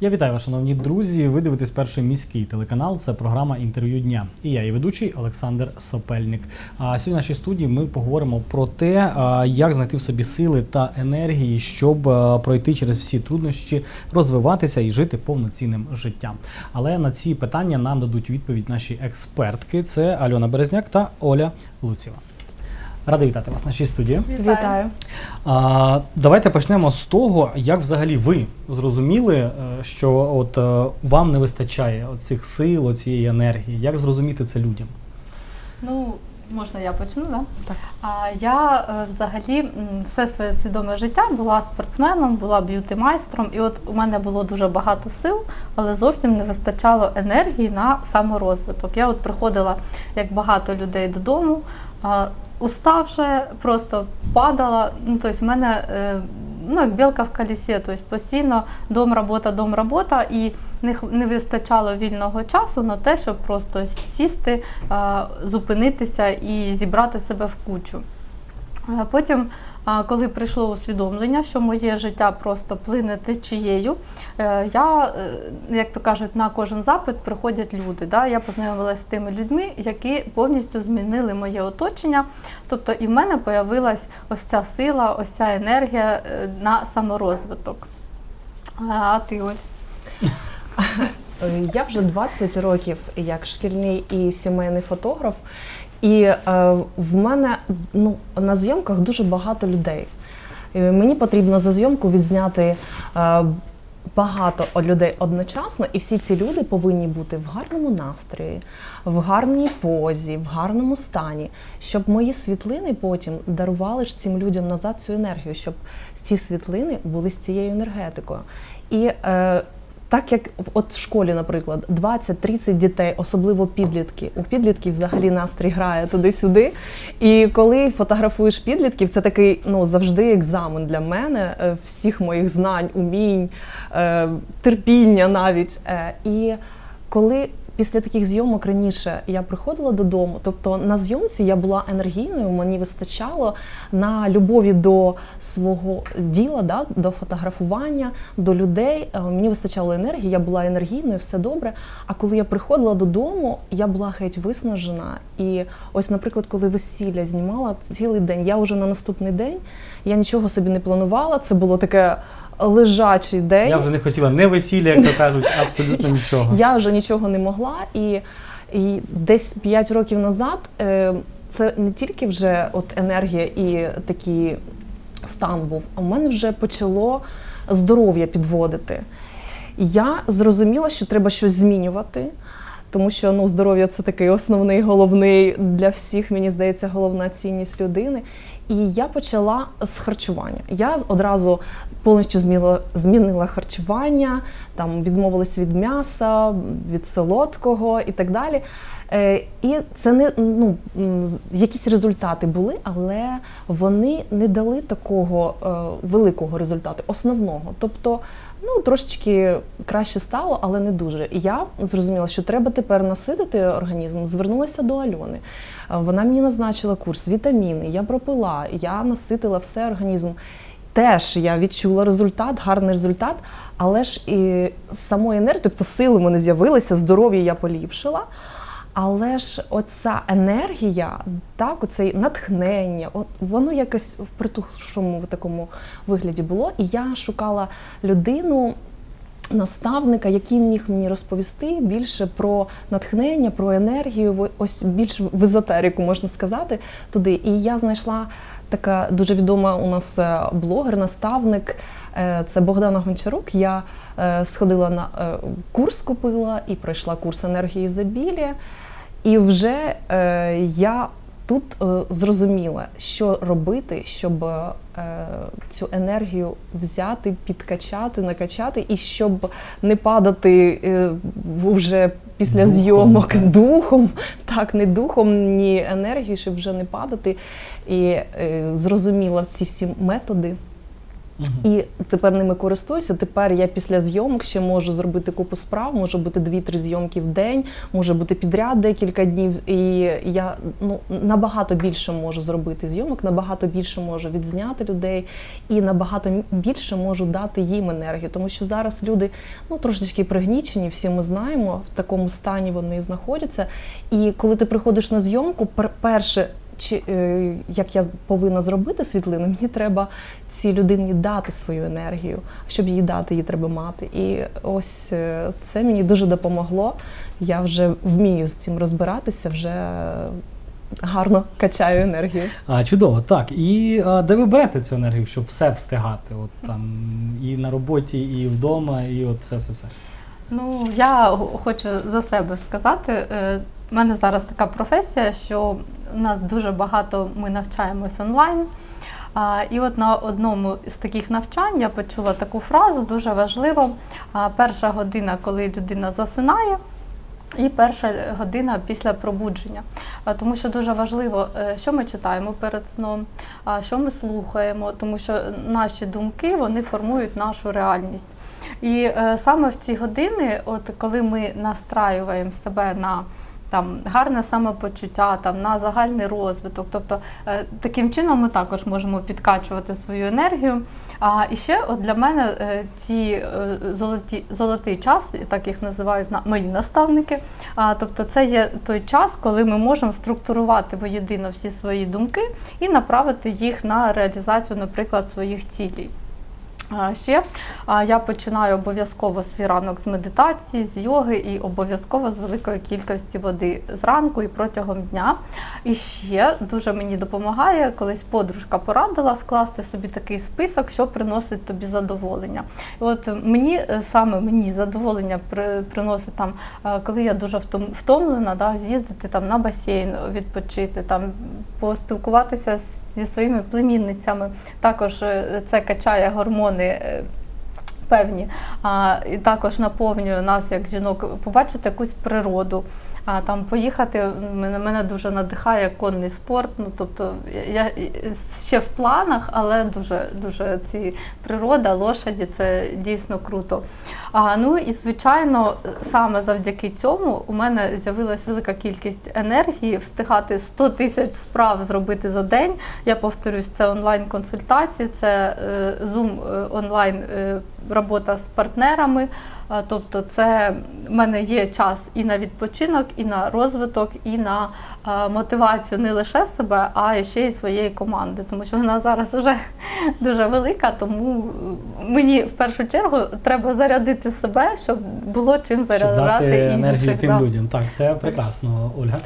Я вітаю вас, шановні друзі. Ви дивитесь перший міський телеканал. Це програма інтерв'ю дня. І я, її ведучий Олександр Сопельник. А сьогодні в нашій студії ми поговоримо про те, як знайти в собі сили та енергії, щоб пройти через всі труднощі, розвиватися і жити повноцінним життям. Але на ці питання нам дадуть відповідь наші експертки: це Альона Березняк та Оля Луціва. Радий вітати вас в нашій студії. Вітаю. А, давайте почнемо з того, як взагалі ви зрозуміли, е, що от е, вам не вистачає цих сил, цієї енергії. Як зрозуміти це людям? Ну, можна я почну, да? Так. А я е, взагалі все своє свідоме життя була спортсменом, була б'юті-майстром, і от у мене було дуже багато сил, але зовсім не вистачало енергії на саморозвиток. Я от приходила, як багато людей додому, уставши, просто падала. Ну, тобто, в мене е, ну, як білка в колесі, тобто постійно дом, робота, дом, робота, і не, вистачало вільного часу на те, щоб просто сісти, зупинитися і зібрати себе в кучу. Потім, а, коли прийшло усвідомлення, що моє життя просто плине течією, е, я, е, як то кажуть, на кожен запит приходять люди. Да? Я познайомилася з тими людьми, які повністю змінили моє оточення. Тобто і в мене з'явилась ось ця сила, ось ця енергія е, на саморозвиток. А ти, Оль? Я вже 20 років як шкільний і сімейний фотограф, і е, в мене ну, на зйомках дуже багато людей. І мені потрібно за зйомку відзняти е, багато людей одночасно, і всі ці люди повинні бути в гарному настрої, в гарній позі, в гарному стані, щоб мої світлини потім дарували ж цим людям назад цю енергію, щоб ці світлини були з цією енергетикою. І е, так як от в школі, наприклад, 20-30 дітей, особливо підлітки. У підлітків взагалі настрій грає туди-сюди. І коли фотографуєш підлітків, це такий ну завжди екзамен для мене, е, всіх моїх знань, умінь, е, терпіння навіть. Е, І коли після таких зйомок раніше я приходила додому, тобто на зйомці я була енергійною, мені вистачало на любові до свого діла, да, до фотографування, до людей. Е, Мені вистачало енергії, я була енергійною, все добре. А коли я приходила додому, я була геть виснажена. І ось, наприклад, коли весілля знімала цілий день, я вже на наступний день я нічого собі не планувала. Це було таке лежачий день. Я вже не хотіла не весілля, як то кажуть, абсолютно нічого. Я вже нічого не могла, і, і десь 5 років назад е, це не тільки вже от енергія і такий стан був, а в мене вже почало здоров'я підводити. Я зрозуміла, що треба щось змінювати. Тому що ну, здоров'я це такий основний, головний для всіх, мені здається, головна цінність людини. І я почала з харчування. Я одразу повністю змінила, змінила харчування, там відмовилась від м'яса, від солодкого і так далі. Е, і це не ну якісь результати були, але вони не дали такого е, великого результату, основного. Тобто, ну трошечки краще стало, але не дуже. І я зрозуміла, що треба тепер наситити організм. Звернулася до Альони. Е, Вона мені назначила курс вітаміни. Я пропила, я наситила все організм. Теж я відчула результат, гарний результат, але ж і самої енергії, тобто сили в мене з'явилися, здоров'я я поліпшила. Але ж оця енергія, так, оце натхнення, от воно якось в притушому такому вигляді було. І я шукала людину, наставника, який міг мені розповісти більше про натхнення, про енергію, в- ось більш в езотерику, можна сказати, туди. І я знайшла така дуже відома у нас е, блогер, наставник. е, Це Богдана Гончарук. Я е, сходила на курс, купила і пройшла курс енергії ізобілія. І вже е, я тут е, зрозуміла, що робити, щоб е, цю енергію взяти, підкачати, накачати, і щоб не падати е, вже після Духом, зйомок духом, так, не духом, ні енергією, щоб вже не падати. І е, зрозуміла ці всі методи. І тепер ними користуюся. Тепер я після зйомок ще можу зробити купу справ, може бути 2-3 зйомки в день, може бути підряд декілька днів. І я ну набагато більше можу зробити зйомок, набагато більше можу відзняти людей і набагато більше можу дати їм енергію. Тому що зараз люди ну трошечки пригнічені, всі ми знаємо, в такому стані вони знаходяться. І коли ти приходиш на зйомку, пер- перше. Чи е, як я повинна зробити світлину, мені треба цій людині дати свою енергію. Щоб їй дати, її треба мати. І ось е, це мені дуже допомогло. Я вже вмію з цим розбиратися, вже е, гарно качаю енергію. А, чудово, так. І а, де ви берете цю енергію, щоб все встигати? От там і на роботі, і вдома, і от все, все, все. Ну, я хочу за себе сказати. е, У мене зараз така професія, що у нас дуже багато ми навчаємось онлайн. І от на одному з таких навчань я почула таку фразу, дуже важливо. А, Перша година, коли людина засинає, і перша година після пробудження. Тому що дуже важливо, е, що ми читаємо перед сном, що ми слухаємо, тому що наші думки вони формують нашу реальність. І е, саме в ці години, от коли ми настраюємо себе на там гарне самопочуття, там на загальний розвиток, тобто е, таким чином ми також можемо підкачувати свою енергію. А і ще от для мене е, ці е, золоті золотий час, так їх називають на мої наставники. А тобто, це є той час, коли ми можемо структурувати воєдино всі свої думки і направити їх на реалізацію, наприклад, своїх цілей. Ще я починаю обов'язково свій ранок з медитації, з йоги і обов'язково з великої кількості води зранку і протягом дня. І ще дуже мені допомагає, колись подружка порадила скласти собі такий список, що приносить тобі задоволення. І от мені е, саме мені задоволення приносить там, е, коли я дуже втом- втомлена, да, з'їздити там на басейн, відпочити, там поспілкуватися зі своїми племінницями. Також е, це качає гормони. е, Певні, а, і також наповнює нас як жінок побачити якусь природу. А там поїхати мене, мене дуже надихає конний спорт. Ну тобто я ще в планах, але дуже дуже ці природа, лошаді це дійсно круто. А ну і звичайно, саме завдяки цьому у мене з'явилась велика кількість енергії встигати 100 тисяч справ зробити за день. Я повторюсь, це онлайн-консультації, це е, Zoom е, онлайн е, робота з партнерами. Тобто, це в мене є час і на відпочинок, і на розвиток, і на а, мотивацію не лише себе, а ще й своєї команди, тому що вона зараз вже дуже велика. Тому е, мені в першу чергу треба зарядити себе, щоб було чим Щоб дати енергію інших. тим да. людям. Так, це прекрасно, Ольга.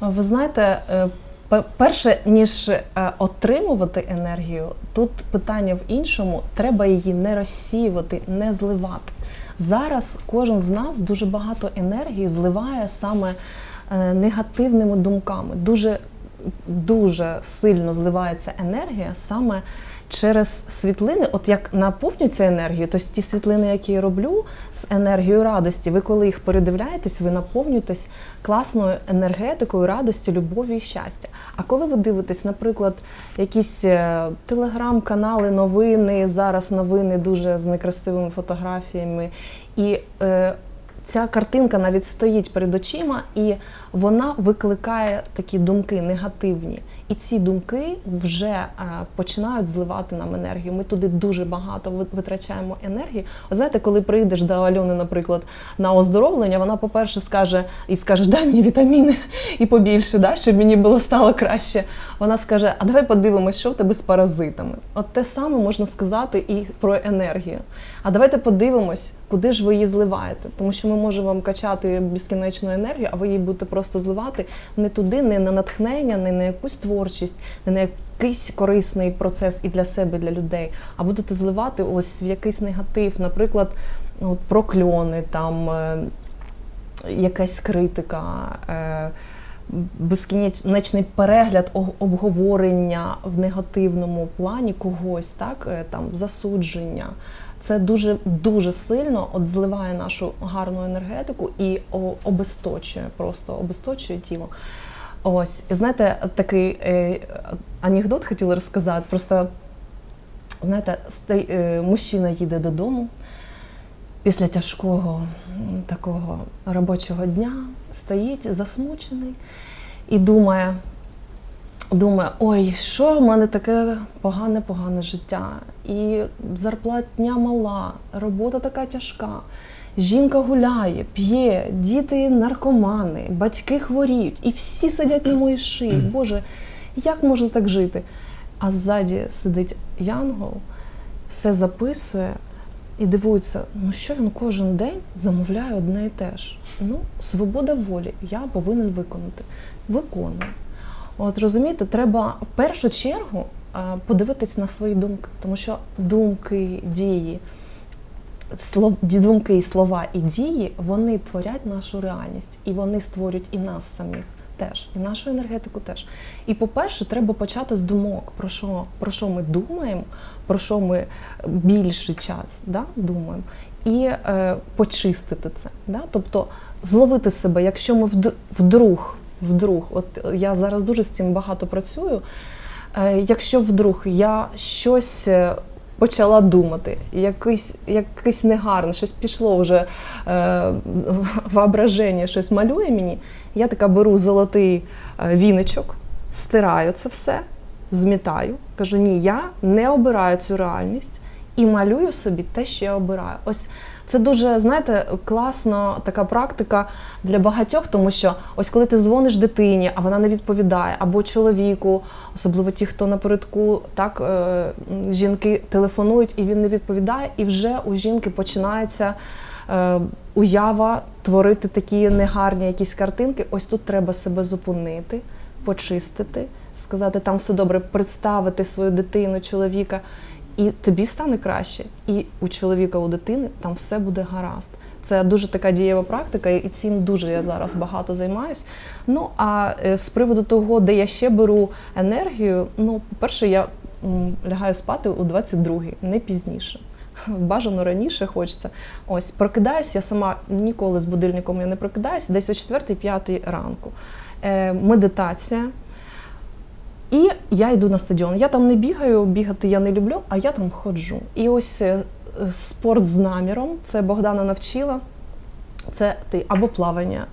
Ви знаєте, е, перше, ніж е, отримувати енергію, тут питання в іншому: треба її не розсіювати, не зливати. Зараз кожен з нас дуже багато енергії зливає саме е, негативними думками. Дуже, дуже сильно зливається енергія саме через світлини. От як наповнюється енергією, тобто ті світлини, які я роблю з енергією радості, ви коли їх передивляєтесь, ви наповнюєтесь класною енергетикою, радості, любові і щастя. А коли ви дивитесь, наприклад, якісь е, телеграм-канали, новини, зараз новини дуже з некрасивими фотографіями, і е, ця картинка навіть стоїть перед очима, і вона викликає такі думки негативні. І ці думки вже е, починають зливати нам енергію. Ми туди дуже багато витрачаємо енергії. Ви знаєте, коли прийдеш до Альони, наприклад, на оздоровлення, вона, по-перше, скаже і скаже, дай мені вітаміни і побільше, да, щоб мені було стало краще. Вона скаже: А давай подивимось, що в тебе з паразитами. От те саме можна сказати і про енергію. А давайте подивимось, куди ж ви її зливаєте. Тому що ми можемо вам качати безкінечну енергію, а ви її будете просто зливати не туди, не на натхнення, не на якусь творчість, не на якийсь корисний процес і для себе, і для людей, а будете зливати ось в якийсь негатив, наприклад, от, прокльони, там е, якась критика. Е, безкінечний перегляд обговорення в негативному плані когось, так е, там засудження. Це дуже дуже сильно от зливає нашу гарну енергетику і обесточує, просто обесточує тіло. Ось, знаєте, такий е, анекдот хотіла розказати. Просто Знаєте, ста- е, мужчина їде додому після тяжкого такого робочого дня, стоїть засмучений і думає, думає, ой, що в мене таке погане, погане життя. І зарплатня мала, робота така тяжка. Жінка гуляє, п'є, діти наркомани, батьки хворіють, і всі сидять на моїй шиї. Боже, як можна так жити? А ззаді сидить Янгол, все записує і дивується, ну що він кожен день замовляє одне і те ж. Ну, свобода волі, я повинен виконати. Виконую. От розумієте, треба в першу чергу подивитись на свої думки, тому що думки, дії, слов, думки, і слова і дії вони творять нашу реальність, і вони створюють і нас самих теж, і нашу енергетику теж. І по-перше, треба почати з думок, про що, про що ми думаємо, про що ми більший час да, думаємо, і е, почистити це. Да? Тобто зловити себе, якщо ми вдруг, вдруг, от я зараз дуже з цим багато працюю. Е, Якщо вдруг я щось е, почала думати, якийсь, якийсь негарне, щось пішло вже е, воображення, щось малює мені, я така беру золотий віночок, стираю це все, змітаю, кажу, ні, я не обираю цю реальність і малюю собі те, що я обираю. Ось це дуже, знаєте, класна така практика для багатьох, тому що ось коли ти дзвониш дитині, а вона не відповідає, або чоловіку, особливо ті, хто напередку, так е, жінки телефонують і він не відповідає, і вже у жінки починається е, уява творити такі негарні якісь картинки. Ось тут треба себе зупинити, почистити, сказати, там все добре, представити свою дитину, чоловіка. І тобі стане краще, і у чоловіка, у дитини там все буде гаразд. Це дуже така дієва практика, і цим дуже я зараз багато займаюсь. Ну а е, з приводу того, де я ще беру енергію, ну, по-перше, я лягаю спати у 22-й, не пізніше. Бажано раніше хочеться. Ось прокидаюсь, я сама ніколи з будильником я не прокидаюсь, десь о 4-5 ранку. Е, медитація. І я йду на стадіон. Я там не бігаю, бігати я не люблю, а я там ходжу. І ось е, спорт з наміром, це Богдана навчила. Це ти або плавання,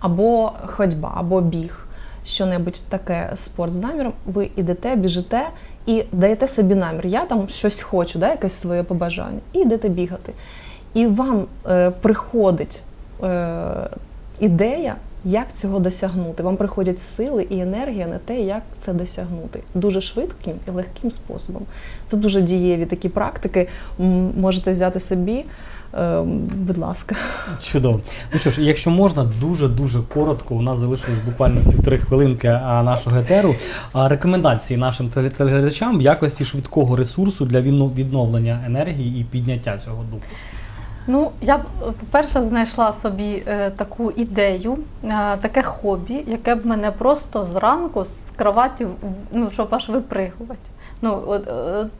або ходьба, або біг, що-небудь таке спорт з наміром. Ви йдете, біжите і даєте собі намір. Я там щось хочу, да, якесь своє побажання, і йдете бігати. І вам е, приходить е, ідея, як цього досягнути. Вам приходять сили і енергія на те, як це досягнути. Дуже швидким і легким способом. Це дуже дієві такі практики. Можете взяти собі, е, будь ласка. Чудово. Ну що ж, якщо можна, дуже дуже коротко. У нас залишилось буквально півтори хвилинки нашого етеру. Рекомендації нашим теле- телеглядачам в якості швидкого ресурсу для відно- відновлення енергії і підняття цього духу. Ну, я б, е, по-перше, знайшла собі е, таку ідею, е, таке хобі, яке б мене просто зранку з кроваті, ну, щоб аж випригувати. Ну, от,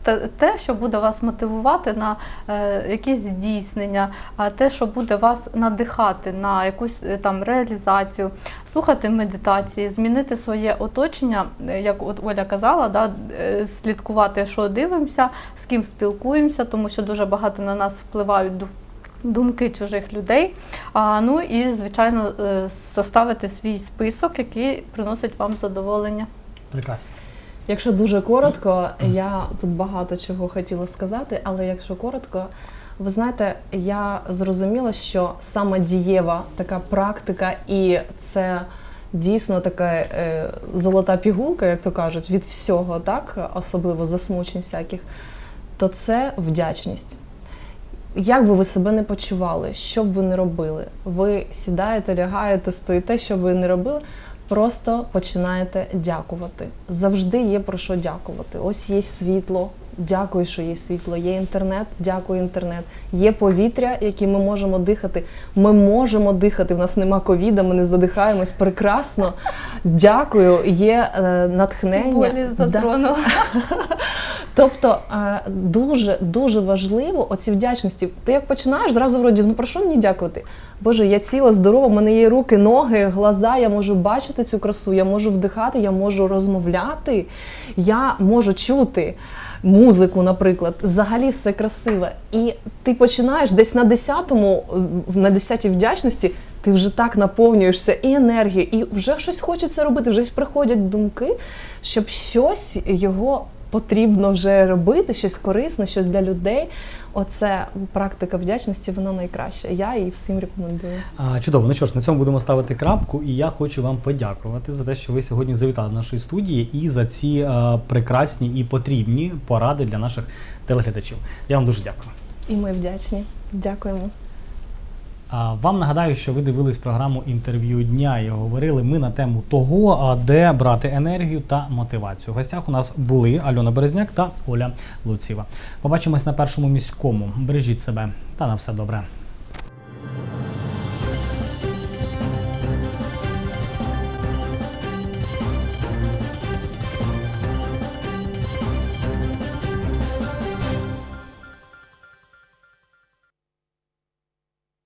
е, те, що буде вас мотивувати на е, якісь здійснення, а те, що буде вас надихати на якусь е, там реалізацію, слухати медитації, змінити своє оточення, е, як от Оля казала, да, е, слідкувати, що дивимося, з ким спілкуємося, тому що дуже багато на нас впливають думки чужих людей. А, ну і, звичайно, е, составити свій список, який приносить вам задоволення. Прекрасно. Якщо дуже коротко, я тут багато чого хотіла сказати, але якщо коротко, ви знаєте, я зрозуміла, що саме дієва така практика, і це дійсно така е, золота пігулка, як то кажуть, від всього, так, особливо засмучень всяких, то це вдячність. Як би ви себе не почували, що б ви не робили, ви сідаєте, лягаєте, стоїте, що б ви не робили, просто починаєте дякувати. Завжди є про що дякувати. Ось є світло, дякую, що є світло, є інтернет, дякую інтернет. Є повітря, яким ми можемо дихати. Ми можемо дихати. В нас нема ковіда, ми не задихаємось прекрасно. Дякую, є е, натхнення. Символі Да. Тобто е, дуже дуже важливо оці вдячності. Ти як починаєш, зразу вроді, ну про що мені дякувати? Боже, я ціла, здорова, в мене є руки, ноги, глаза, я можу бачити цю красу, я можу вдихати, я можу розмовляти, я можу чути. музику, наприклад, взагалі все красиве. І ти починаєш десь на 10-му, е, на 10-й вдячності, ти вже так наповнюєшся і енергією, і вже щось хочеться робити, вже приходять думки, щоб щось його потрібно вже робити, щось корисне, щось для людей. Оце практика вдячності, вона найкраща. Я її всім рекомендую. А, чудово, ну що ж, на цьому будемо ставити крапку, і я хочу вам подякувати за те, що ви сьогодні завітали до нашої студії і за ці е, прекрасні і потрібні поради для наших телеглядачів. Я вам дуже дякую. І ми вдячні. Дякуємо. Вам нагадаю, що ви дивились програму інтерв'ю дня і говорили ми на тему того, де брати енергію та мотивацію. В гостях у нас були Альона Березняк та Оля Луціва. Побачимось на першому міському. Бережіть себе та на все добре.